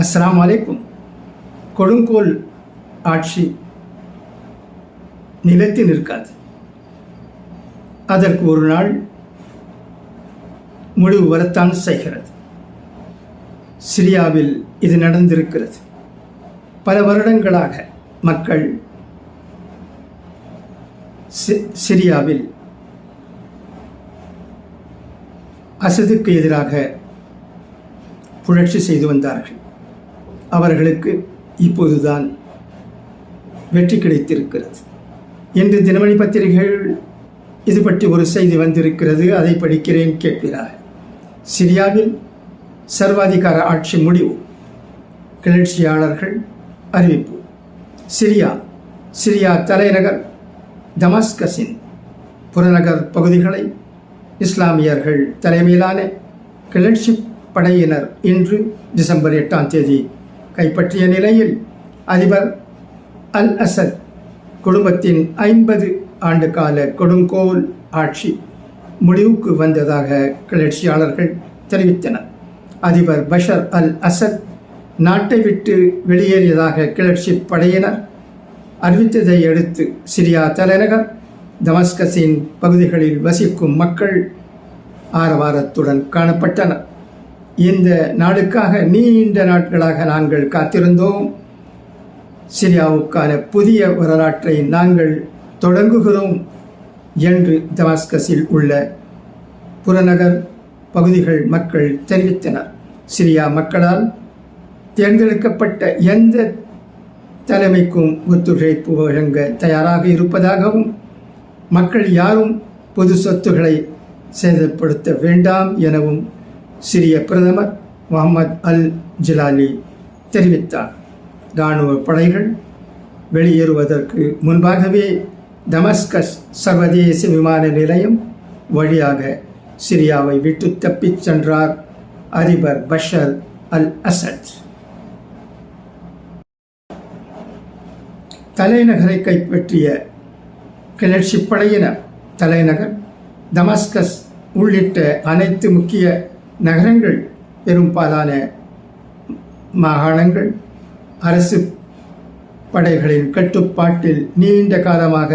அஸ்லாம் அலைக்கும் கொடுங்கோல் ஆட்சி நிலைத்து நிற்காது. அதற்கு ஒரு நாள் முடிவு வரத்தான் செய்கிறது. சிரியாவில் இது நடந்திருக்கிறது. பல வருடங்களாக மக்கள் சி- சிரியாவில் அசதுக்கு எதிராக புரட்சி செய்து வந்தார்கள். அவர்களுக்கு இப்போதுதான் வெற்றி கிடைத்திருக்கிறது. இன்று தினமணி பத்திரிகைகள் இது பற்றி ஒரு செய்தி வந்திருக்கிறது. அதை படிக்கிறேன் கேட்கிறார். சிரியாவில் சர்வாதிகார ஆட்சி முடிவு. கிளர்ச்சியாளர்கள் அறிவிப்பு. சிரியா சிரியா தலைநகர் தமஸ்கஸின் புறநகர் பகுதிகளை இஸ்லாமியர்கள் தலைமையிலான கிளர்ச்சி படையினர் இன்று டிசம்பர் எட்டாம் தேதி கைப்பற்றிய நிலையில் அதிபர் அல் அசத் குடும்பத்தின் ஐம்பது ஆண்டு கால கொடுங்கோல் ஆட்சி முடிவுக்கு வந்ததாக கிளர்ச்சியாளர்கள் தெரிவித்தனர். அதிபர் பஷர் அல் அசத் நாட்டை விட்டு வெளியேறியதாக கிளர்ச்சி படையினர் அறிவித்ததை அடுத்து சிரியா தலைநகர் தமஸ்கஸின் பகுதிகளில் வசிக்கும் மக்கள் ஆரவாரத்துடன் காணப்பட்டனர். இந்த நாளுக்காக நீண்ட நாட்களாக நாங்கள் காத்திருந்தோம். சிரியாவுக்கான புதிய வரலாற்றை நாங்கள் தொடங்குகிறோம் என்று தமாஸ்கஸில் உள்ள புறநகர் பகுதிகள் மக்கள் தெரிவித்தனர். சிரியா மக்களால் தேர்ந்தெடுக்கப்பட்ட எந்த தலைமைக்கும் ஒத்துழைப்பு வழங்க தயாராக இருப்பதாகவும் மக்கள் யாரும் பொது சொத்துக்களை சேதப்படுத்த வேண்டாம் எனவும் சிரிய பிரதமர் முகமது அல் ஜிலாலி தெரிவித்தார். இராணுவ படைகள் வெளியேறுவதற்கு முன்பாகவே தமஸ்கஸ் சர்வதேச விமான நிலையம் வழியாக சிரியாவை விட்டு தப்பிச் சென்றார் அதிபர் பஷர் அல் அசத் தலைநகரை கைப்பற்றிய கிளர்ச்சி படையினர் தலைநகர் தமஸ்கஸ் உள்ளிட்ட அனைத்து முக்கிய நகரங்கள் பெரும்பாலான மாகாணங்கள் அரசு படைகளின் கட்டுப்பாட்டில் நீண்ட காலமாக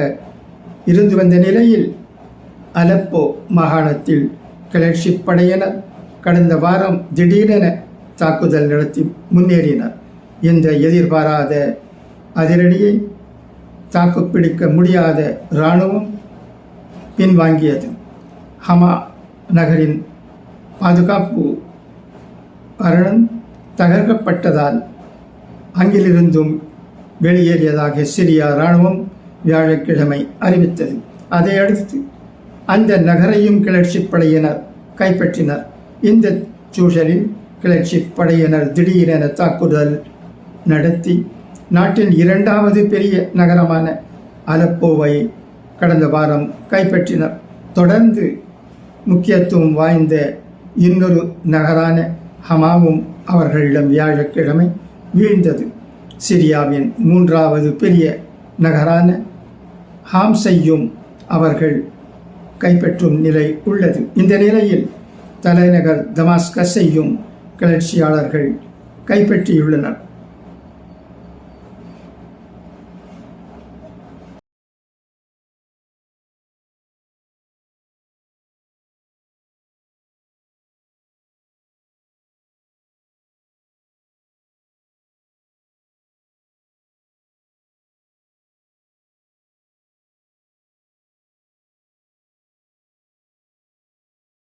இருந்து வந்த நிலையில் அலப்போ மாகாணத்தில் கிளர்ச்சி படையினர் கடந்த வாரம் திடீரென தாக்குதல் நடத்தி முன்னேறினர். என்ற எதிர்பாராத அதிரடியை தாக்குப்பிடிக்க முடியாத இராணுவம் பின்வாங்கியது. ஹமா நகரின் பாதுகாப்பு அரண் தகர்க்கப்பட்டதால் அங்கிலிருந்தும் வெளியேறியதாக சிரியா இராணுவம் வியாழக்கிழமை அறிவித்தது. அதையடுத்து அந்த நகரையும் கிளர்ச்சி படையினர் கைப்பற்றினர். இந்த சூழலில் கிளர்ச்சி படையினர் திடீரென தாக்குதல் நடத்தி நாட்டின் இரண்டாவது பெரிய நகரமான அலப்போவை கடந்த வாரம் கைப்பற்றினர். தொடர்ந்து முக்கியத்துவம் வாய்ந்த இன்னொரு நகரான ஹமாவும் அவர்களிடம் வியாழக்கிழமை வீழ்ந்தது. சிரியாவின் மூன்றாவது பெரிய நகரான ஹாம்சையும் அவர்கள் கைப்பற்றும் நிலை உள்ளது. இந்த நிலையில் தலைநகர் தமாஸ்கஸையும் கிளர்ச்சியாளர்கள் கைப்பற்றியுள்ளனர்.